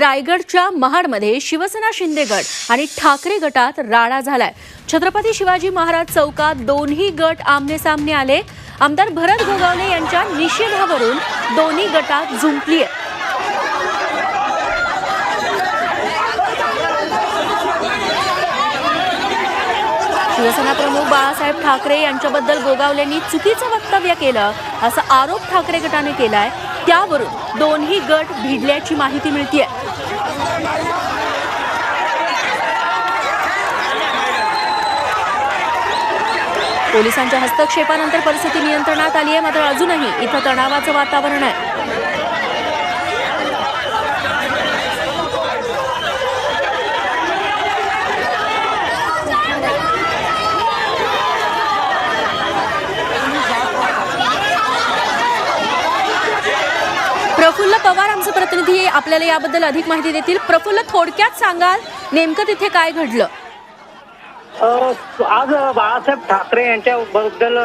रायगडच्या महाडमध्ये शिवसेना शिंदे गट आणि ठाकरे गटात राडा झालाय. छत्रपती शिवाजी महाराज चौकात दोन्ही गट आमने सामने आले. आमदार भरत गोगावले यांच्या निषेधावरून दोन्ही गटात झुंपली आहे शिवसेना प्रमुख बाळासाहेब ठाकरे यांच्याबद्दल गोगावलेंनी चुकीचं वक्तव्य केलं असा आरोप ठाकरे गटाने केलाय. त्यावरून दोन्ही गट भिडल्याची माहिती मिळतीये. पोलिसांच्या हस्तक्षेपानंतर परिस्थिती नियंत्रणात आली आहे मात्र अजूनही इथं तणावाचं वातावरण आहे. प्रफुल्ल पवार आमचे प्रतिनिधी आपल्याला याबद्दल अधिक माहिती देतील. प्रफुल्ल थोडक्यात सांगाल नेमकं तिथे काय घडलं? आज बाळासाहेब ठाकरे यांच्याबद्दल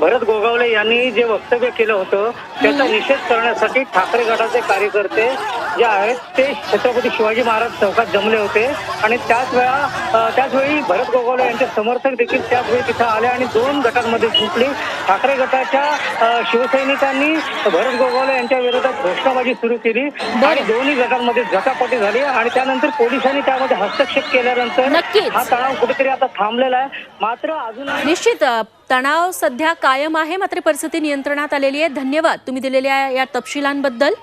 भरत गोगावले यांनी जे वक्तव्य केलं होतं त्याचा निषेध करण्यासाठी ठाकरे गटाचे कार्यकर्ते जे आहेत ते छत्रपती शिवाजी महाराज चौकात जमले होते. आणि त्याच वेळा अ, त्याच वेळी भरत गोगावले यांचे समर्थक देखील त्याच वेळी तिथं आले आणि दोन गटांमध्ये झुंपली ठाकरे गटाच्या शिवसैनिकांनी भरत गोगावले यांच्या विरोधात घोषणाबाजी सुरू केली. आणि दोन्ही गटांमध्ये झटापटी झाली. आणि त्यानंतर पोलिसांनी त्यामध्ये हस्तक्षेप केल्यानंतर नक्कीच. हा तणाव कुठेतरी आता थांबलेला आहे. मात्र अजून निश्चित तणाव सध्या कायम आहे मात्र परिस्थिती नियंत्रणात आलेली आहे. धन्यवाद तुम्ही दिलेल्या या तपशिलांबद्दल.